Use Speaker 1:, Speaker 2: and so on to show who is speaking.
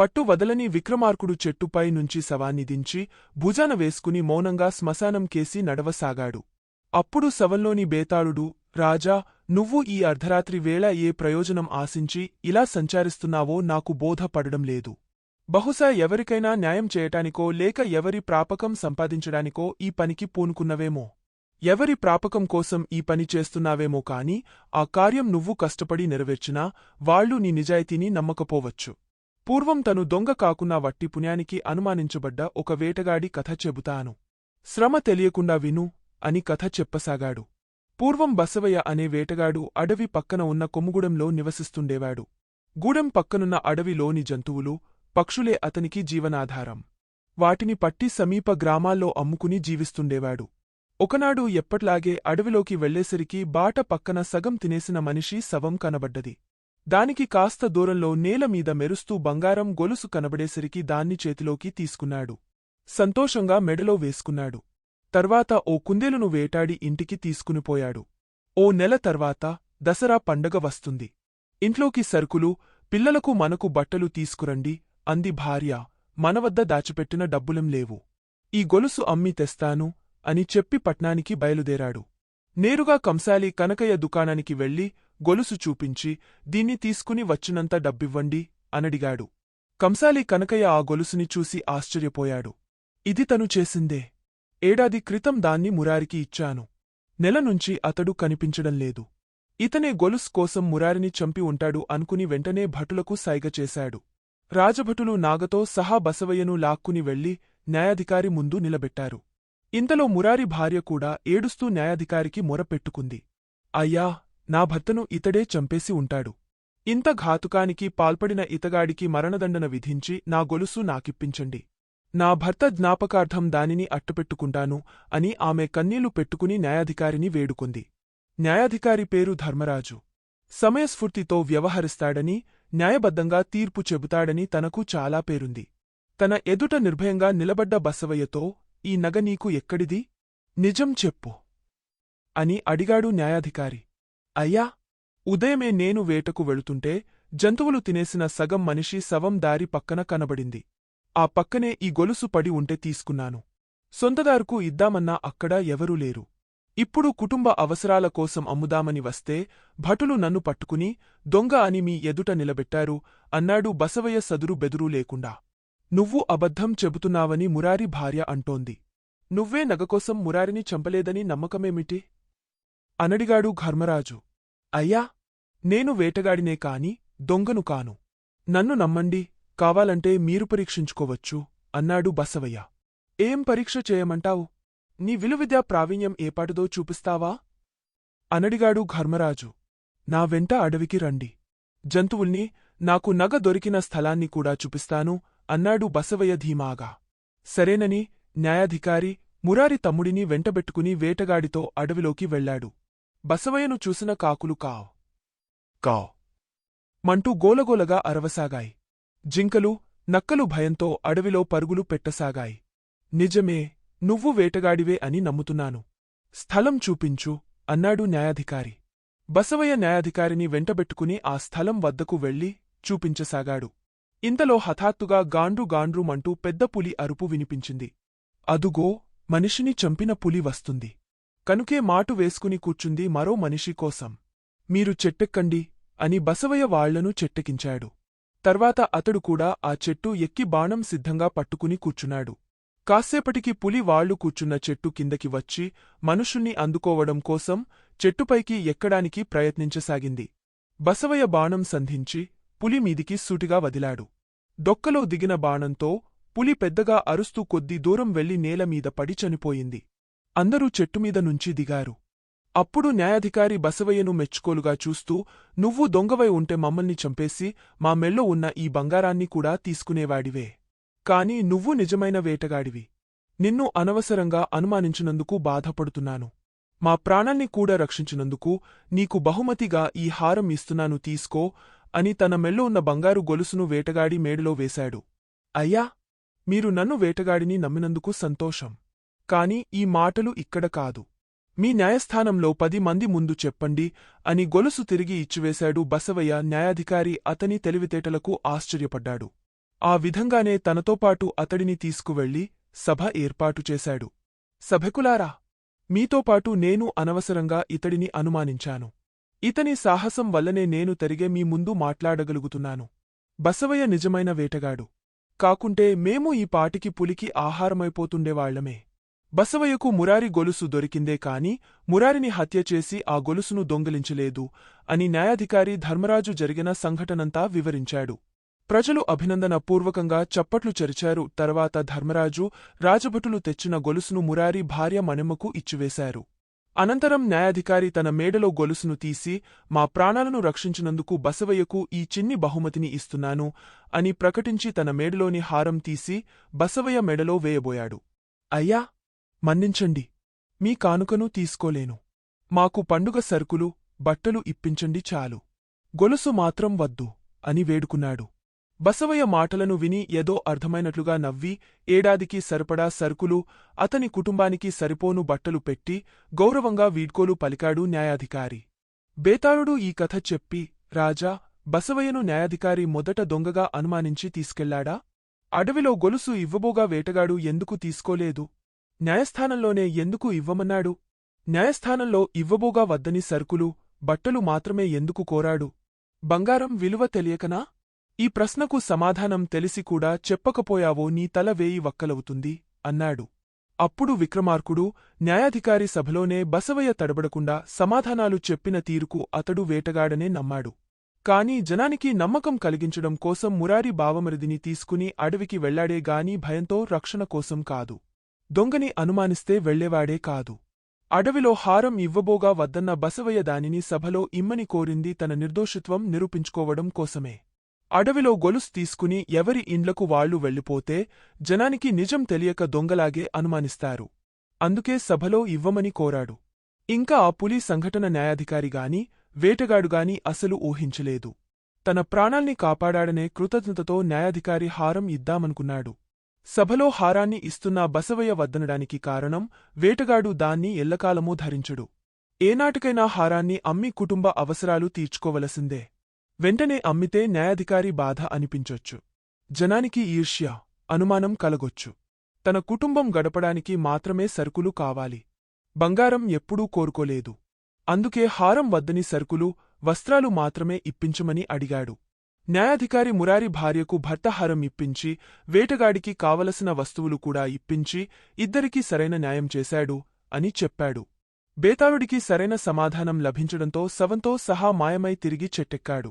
Speaker 1: పట్టు వదలని విక్రమార్కుడు చెట్టుపై నుంచి శవాన్ని దించి భుజాన వేసుకుని మౌనంగా శ్మశానం కేసి నడవసాగాడు. అప్పుడు శవంలోని బేతాళుడు రాజా నువ్వు ఈ అర్ధరాత్రి వేళ ఏ ప్రయోజనం ఆశించి ఇలా సంచారిస్తున్నావో నాకు బోధపడడం లేదు. బహుశా ఎవరికైనా న్యాయం చేయటానికో లేక ఎవరి ప్రాపకం సంపాదించడానికో ఈ పనికి పూనుకున్నవేమో. ఎవరి ప్రాపకం కోసం ఈ పని చేస్తున్నావేమో కాని ఆ కార్యం నువ్వు కష్టపడి నెరవేర్చినా వాళ్ళు నీ నిజాయితీని నమ్మకపోవచ్చు. పూర్వం తను దొంగ కాకున్నా వట్టి పుణ్యానికి అనుమానించబడ్డ ఒక వేటగాడి కథ చెబుతాను. శ్రమ తెలియకుండా విను అని కథ చెప్పసాగాడు. పూర్వం బసవయ్య అనే వేటగాడు అడవి పక్కన ఉన్న కొమ్ముగూడెంలో నివసిస్తుండేవాడు. గూడెం పక్కనున్న అడవిలోని జంతువులు పక్షులే అతనికి జీవనాధారం. వాటిని పట్టి సమీప గ్రామాల్లో అమ్ముకుని జీవిస్తుండేవాడు. ఒకనాడు ఎప్పట్లాగే అడవిలోకి వెళ్ళేసరికి బాట పక్కన సగం తినేసిన మనిషి శవం కనబడ్డది. దానికి కాస్త దూరంలో నేలమీద మెరుస్తూ బంగారం గొలుసు కనబడేసరికి దాన్ని చేతిలోకి తీసుకున్నాడు. సంతోషంగా మెడలో వేసుకున్నాడు. తర్వాత ఓ కుందేలును వేటాడి ఇంటికి తీసుకునిపోయాడు ఓ నెల తర్వాత దసరా పండగ వస్తుంది. ఇంట్లోకి సరుకులు పిల్లలకు మనకు బట్టలు తీసుకురండి అంది భార్య. మనవద్ద దాచిపెట్టిన డబ్బులం లేవు. ఈ గొలుసు అమ్మి తెస్తాను అని చెప్పి పట్నానికి బయలుదేరాడు. నేరుగా కంసాలి కనకయ్య దుకాణానికి వెళ్ళి గొలుసు చూపించి దీన్ని తీసుకుని వచ్చినంత డబ్బివ్వండి అనడిగాడు. కంసాలి కనకయ్య ఆ గొలుసుని చూసి ఆశ్చర్యపోయాడు. ఇది తను చేసిందే. ఏడాది క్రితం దాన్ని మురారికి ఇచ్చాను. నెల నుంచి అతడు కనిపించడం లేదు. ఇతనే గొలుసు కోసం మురారిని చంపి ఉంటాడు అనుకుని వెంటనే భటులకు సైగ చేశాడు. రాజభటులు నాగతో సహా బసవయ్యను లాక్కుని వెళ్ళి న్యాయాధికారి ముందు నిలబెట్టారు. ఇంతలో మురారి భార్య కూడా ఏడుస్తూ న్యాయాధికారికి మొరపెట్టుకుంది. అయ్యా నా భర్తను ఇతడే చంపేసి ఉంటాడు. ఇంత ఘాతుకానికి పాల్పడిన ఇతగాడికి మరణదండన విధించి నా గొలుసు నాకిప్పించండి. నా భర్త జ్ఞాపకార్థం దానిని అట్టుపెట్టుకుంటాను అని ఆమె కన్నీళ్ళు పెట్టుకుని న్యాయాధికారిని వేడుకుంది. న్యాయాధికారి పేరు ధర్మరాజు. సమయస్ఫూర్తితో వ్యవహరిస్తాడని న్యాయబద్ధంగా తీర్పు చెబుతాడని తనకు చాలా పేరుంది. తన ఎదుట నిర్భయంగా నిలబడ్డ బసవయ్యతో ఈ నగ నీకు ఎక్కడిది? నిజం చెప్పు అని అడిగాడు న్యాయాధికారి. అయ్యా ఉదయమే నేను వేటకు వెళుతుంటే జంతువులు తినేసిన సగం మనిషి శవం దారి పక్కన కనబడింది. ఆ పక్కనే ఈ గొలుసు పడి ఉంటే తీసుకున్నాను. సొంతదారుకు ఇద్దామన్నా అక్కడ ఎవరూ లేరు. ఇప్పుడు కుటుంబ అవసరాల కోసం అమ్ముదామని వస్తే భటులు నన్ను పట్టుకుని దొంగ అని మీ ఎదుట నిలబెట్టారు అన్నాడు బసవయ్య సదురు బెదురు లేకుండా. నువ్వు అబద్ధం చెబుతున్నావని మురారి భార్య అంటోంది. నువ్వే నగకోసం మురారిని చంపలేదని నమ్మకమేమిటి? అనడిగాడు ఘర్మరాజు అయ్యా నేను వేటగాడినే కాని దొంగను కాను. నన్ను నమ్మండి కావాలంటే మీరు పరీక్షించుకోవచ్చు అన్నాడు బసవయ్య. ఏం పరీక్ష చేయమంటావు? నీ విలువిద్యా ప్రావీణ్యం ఏపాటిదో చూపిస్తావా? అనడిగాడు ఘర్మరాజు నా వెంట అడవికి రండి. జంతువుల్ని నాకు నగ దొరికిన స్థలాన్ని కూడా చూపిస్తాను అన్నాడు బసవయ్య ధీమాగా. సరేనని న్యాయాధికారి మురారి తమ్ముడిని వెంటబెట్టుకుని వేటగాడితో అడవిలోకి వెళ్ళాడు బసవయ్యను చూసిన కాకులు కావ్. కావ్. మంటూ గోలగోలగా అరవసాగాయి. జింకలు నక్కలు భయంతో అడవిలో పరుగులు పెట్టసాగాయి. నిజమే నువ్వు వేటగాడివే అని నమ్ముతున్నాను. స్థలం చూపించు అన్నాడు న్యాయాధికారి. బసవయ్య న్యాయాధికారిని వెంటబెట్టుకుని ఆ స్థలం వద్దకు వెళ్ళి చూపించసాగాడు. ఇంతలో హఠాత్తుగా గాండ్రు గాండ్రుమంటూ పెద్ద పులి అరుపు వినిపించింది. అదుగో మనిషిని చంపిన పులి వస్తుంది. కనుకే మాటు వేసుకుని కూర్చుంది మరో మనిషి కోసం. మీరు చెట్టెక్కండి అని బసవయ్య వాళ్ళను చెట్టెకించాడు తర్వాత అతడు కూడా ఆ చెట్టు ఎక్కి బాణం సిద్ధంగా పట్టుకుని కూర్చున్నాడు. కాసేపటికి పులి వాళ్ళు కూర్చున్న చెట్టు కిందకి వచ్చి మనుషుణ్ణి అందుకోవడం కోసం చెట్టుపైకి ఎక్కడానికి ప్రయత్నించసాగింది. బసవయ్య బాణం సంధించి పులి మీదికి సూటిగా వదిలాడు. డొక్కలో దిగిన బాణంతో పులి పెద్దగా అరుస్తూ కొద్ది దూరం వెళ్ళి నేలమీద పడి చనిపోయింది. అందరూ చెట్టుమీద నుంచి దిగారు. అప్పుడు న్యాయాధికారి బసవయ్యను మెచ్చుకోలుగా చూస్తూ నువ్వు దొంగవై ఉంటే మమ్మల్ని చంపేసి మా మెల్లో ఉన్న ఈ బంగారాన్ని కూడా తీసుకునేవాడివే. కాని నువ్వు నిజమైన వేటగాడివి. నిన్ను అనవసరంగా అనుమానించినందుకు బాధపడుతున్నాను. మా ప్రాణాన్ని కూడా రక్షించినందుకు నీకు బహుమతిగా ఈ హారం ఇస్తున్నాను తీసుకో అని తన మెల్లో ఉన్న బంగారు గొలుసును వేటగాడి మేడలో వేశాడు. అయ్యా! మీరు నన్ను వేటగాడిని నమ్మినందుకు సంతోషం. కాని ఈ మాటలు ఇక్కడ కాదు. మీ న్యాయస్థానంలో పది మంది ముందు చెప్పండి అని గొలుసు తిరిగి ఇచ్చివేశాడు బసవయ్య న్యాయాధికారి అతని తెలివితేటలకు ఆశ్చర్యపడ్డాడు. ఆ విధంగానే తనతోపాటు అతడిని తీసుకువెళ్ళి సభ ఏర్పాటు చేశాడు. సభకులారా మీతోపాటు నేను అనవసరంగా ఇతడిని అనుమానించాను. ఇతని సాహసం వల్లనే నేను తరిగే మీ ముందు మాట్లాడగలుగుతున్నాను. బసవయ్య నిజమైన వేటగాడు. కాకుంటే మేము ఈ పాటికి పులికి ఆహారమైపోతుండేవాళ్ళమే. బసవయ్యకు మురారి గొలుసు దొరికిందే కాని మురారిని హత్య చేసి ఆ గొలుసును దొంగిలించలేదు అని న్యాయాధికారి ధర్మరాజు జరిగిన సంఘటనంతా వివరించాడు. ప్రజలు అభినందనపూర్వకంగా చప్పట్లు చెరిచారు. తర్వాత ధర్మరాజు రాజభటులు తెచ్చిన గొలుసును మురారి భార్య మణెమ్మకు ఇచ్చివేశారు. అనంతరం న్యాయాధికారి తన మేడలో గొలుసును తీసి మా ప్రాణాలను రక్షించినందుకు బసవయ్యకు ఈ చిన్ని బహుమతిని ఇస్తున్నాను అని ప్రకటించి తన మేడలోని హారం తీసి బసవయ్య మెడలో వేయబోయాడు. అయ్యా! మన్నించండి. మీ కానుకను తీసుకోలేను. మాకు పండుగ సరుకులు బట్టలు ఇప్పించండి చాలు. గొలుసు మాత్రం వద్దు అని వేడుకున్నాడు. బసవయ్య మాటలను విని ఏదో అర్థమైనట్లుగా నవ్వి ఏడాదికి సరిపడా సరుకులు అతని కుటుంబానికి సరిపోను బట్టలు పెట్టి గౌరవంగా వీడ్కోలు పలికాడు న్యాయాధికారి. బేతాళుడు ఈ కథ చెప్పి రాజా బసవయ్యను న్యాయాధికారి మొదట దొంగగా అనుమానించి తీసుకెళ్ళాడా? అడవిలో గొలుసు ఇవ్వబోగా వేటగాడు ఎందుకు తీసుకోలేదు? న్యాయస్థానంలోనే ఎందుకు ఇవ్వమన్నాడు? న్యాయస్థానంలో ఇవ్వబోగా వద్దని సరుకులు బట్టలు మాత్రమే ఎందుకు కోరాడు? బంగారం విలువ తెలియకనా? ఈ ప్రశ్నకు సమాధానం తెలిసి కూడా చెప్పకపోయావో నీ తల వేయి వక్కలవుతుంది అన్నాడు. అప్పుడు విక్రమార్కుడు న్యాయాధికారి సభలోనే బసవయ్య తడబడకుండా సమాధానాలు చెప్పిన తీరుకు అతడు వేటగాడనే నమ్మాడు. కాని జనానికి నమ్మకం కలిగించడం కోసం మురారి బావమరిదిని తీసుకుని అడవికి వెళ్ళాడే గాని భయంతో రక్షణ కోసం కాదు. దొంగని అనుమానిస్తే వెళ్ళేవాడే కాదు. అడవిలో హారం ఇవ్వబోగా వద్దన్న బసవయ్య దానిని సభలో ఇమ్మని కోరింది తన నిర్దోషిత్వం నిరూపించుకోవడం కోసమే. అడవిలో గొలుసు తీసుకుని ఎవరి ఇండ్లకు వాళ్ళు వెళ్ళిపోతే జనానికి నిజం తెలియక దొంగలాగే అనుమానిస్తారు. అందుకే సభలో ఇవ్వమని కోరాడు. ఇంకా ఆ పులి సంఘటన న్యాయాధికారిగాని వేటగాడుగాని అసలు ఊహించలేదు. తన ప్రాణాల్ని కాపాడాడనే కృతజ్ఞతతో న్యాయాధికారి హారం ఇద్దామనుకున్నాడు. సభలో హారాన్ని ఇస్తున్నా బసవయ్య వద్దనడానికి కారణం వేటగాడు దాన్ని ఎల్లకాలమూ ధరించడు. ఏనాటికైనా హారాన్ని అమ్మి కుటుంబ అవసరాలు తీర్చుకోవలసిందే. వెంటనే అమ్మితే న్యాయాధికారి బాధ అనిపించొచ్చు. జనానికి ఈర్ష్య అనుమానం కలగొచ్చు. తన కుటుంబం గడపడానికి మాత్రమే సరుకులు కావాలి. బంగారం ఎప్పుడూ కోరుకోలేదు. అందుకే హారం వద్దని సరుకులు వస్త్రాలు మాత్రమే ఇప్పించమని అడిగాడు. న్యాయాధికారి మురారి భార్యకు భర్త హారం ఇప్పించి వేటగాడికి కావలసిన వస్తువులు కూడా ఇప్పించి ఇద్దరికీ సరైన న్యాయం చేశాడు అని చెప్పాడు. బేతాళుడికి సరైన సమాధానం లభించడంతో శవంతో సహా మాయమై తిరిగి చెట్టెక్కాడు.